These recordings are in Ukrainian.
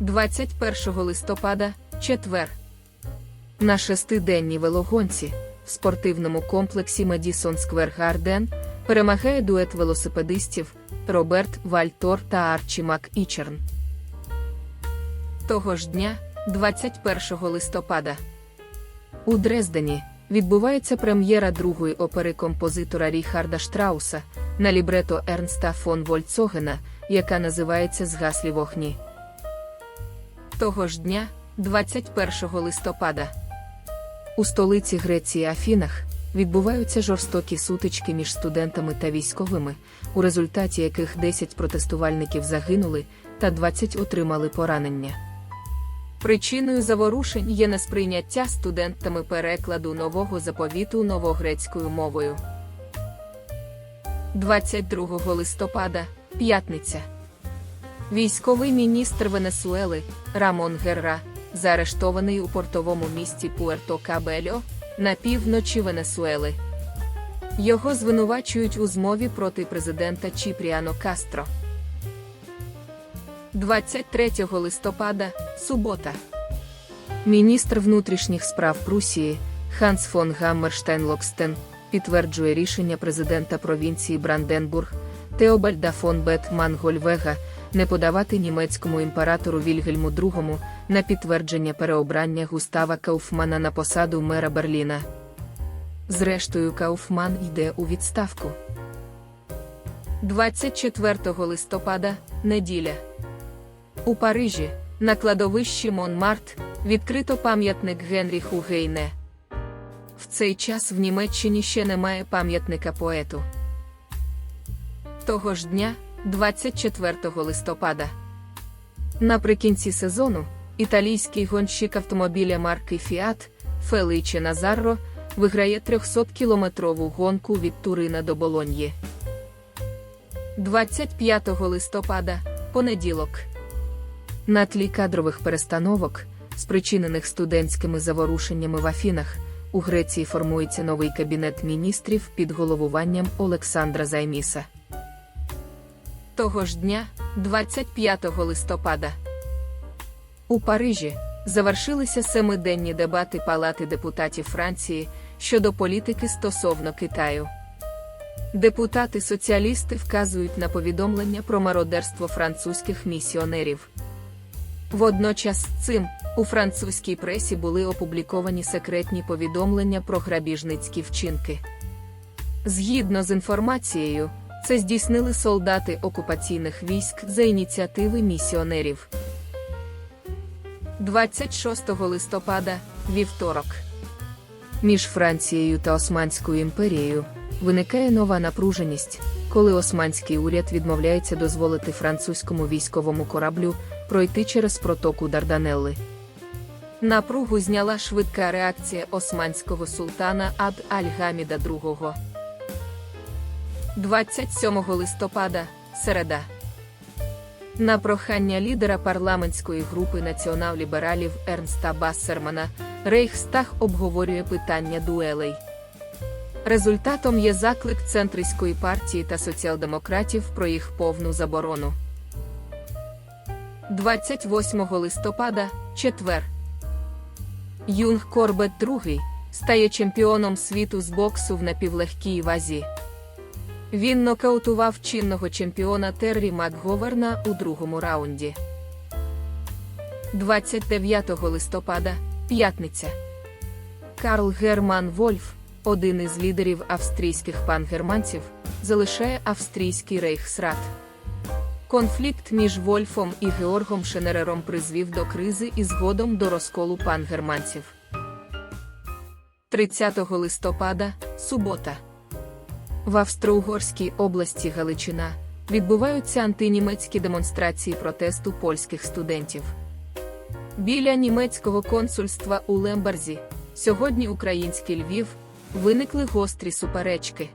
21 листопада, четвер. На шестиденній велогонці в спортивному комплексі Медісон Сквер Гарден перемагає дует велосипедистів Роберт Вальтор та Арчі МакІчерн. Того ж дня, 21 листопада, у Дрездені відбувається прем'єра другої опери композитора Ріхарда Штрауса на лібрето Ернста фон Вольцогена, яка називається Згаслі вогні. Того ж дня, 21 листопада, у столиці Греції Афінах відбуваються жорстокі сутички між студентами та військовими, у результаті яких 10 протестувальників загинули та 20 отримали поранення. Причиною заворушень є несприйняття студентами перекладу нового заповіту новогрецькою мовою. 22 листопада, п'ятниця. Військовий міністр Венесуели Рамон Герра заарештований у портовому місті Пуерто Кабельо на півночі Венесуели. Його звинувачують у змові проти президента Чіпріано Кастро. 23 листопада, субота. Міністр внутрішніх справ Прусії Ханс фон Гаммерштайн Локстен підтверджує рішення президента провінції Бранденбург Теобальда фон Бет Мангольвега не подавати німецькому імператору Вільгельму II на підтвердження переобрання Густава Кауфмана на посаду мера Берліна. Зрештою, Кауфман йде у відставку. 24 листопада, неділя. У Парижі, на кладовищі Монмарт, відкрито пам'ятник Генріху Гейне. В цей час в Німеччині ще немає пам'ятника поету. Того ж дня, 24 листопада. Наприкінці сезону італійський гонщик автомобіля марки Fiat Феличе Назарро виграє 300-кілометрову гонку від Турина до Болоньї. 25 листопада, понеділок. На тлі кадрових перестановок, спричинених студентськими заворушеннями в Афінах, у Греції формується новий кабінет міністрів під головуванням Олександра Займіса. Того ж дня, 25 листопада, у Парижі завершилися семиденні дебати Палати депутатів Франції щодо політики стосовно Китаю. Депутати-соціалісти вказують на повідомлення про мародерство французьких місіонерів. Водночас з цим у французькій пресі були опубліковані секретні повідомлення про грабіжницькі вчинки. Згідно з інформацією, це здійснили солдати окупаційних військ за ініціативи місіонерів. 26 листопада, вівторок. Між Францією та Османською імперією виникає нова напруженість, коли османський уряд відмовляється дозволити французькому військовому кораблю пройти через протоку Дарданелли. Напругу зняла швидка реакція османського султана Абд Аль-Гаміда II. 27 листопада, середа. На прохання лідера парламентської групи націонал-лібералів Ернста Бассермана Рейхстаг обговорює питання дуелей. Результатом є заклик центристської партії та соціал-демократів про їх повну заборону. 28 листопада, четвер. Юнг Корбет II стає чемпіоном світу з боксу в напівлегкій вазі. Він нокаутував чинного чемпіона Террі Макговерна у другому раунді. 29 листопада, п'ятниця. Карл Герман Вольф, один із лідерів австрійських пангерманців, залишає австрійський рейхсрат. Конфлікт між Вольфом і Георгом Шенерером призвів до кризи і згодом до розколу пангерманців. 30 листопада, субота. В Австро-Угорській області Галичина відбуваються антинімецькі демонстрації протесту польських студентів. Біля німецького консульства у Лемберзі, сьогодні український Львів, виникли гострі суперечки.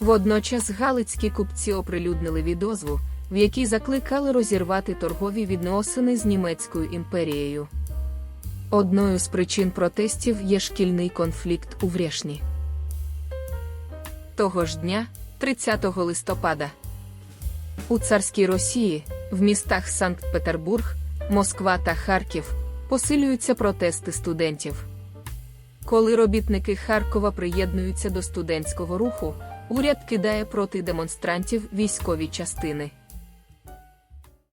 Водночас галицькі купці оприлюднили відозву, в якій закликали розірвати торгові відносини з німецькою імперією. Одною з причин протестів є шкільний конфлікт у Врєшні. Того ж дня, 30 листопада, у царській Росії, в містах Санкт-Петербург, Москва та Харків посилюються протести студентів. Коли робітники Харкова приєднуються до студентського руху, уряд кидає проти демонстрантів військові частини.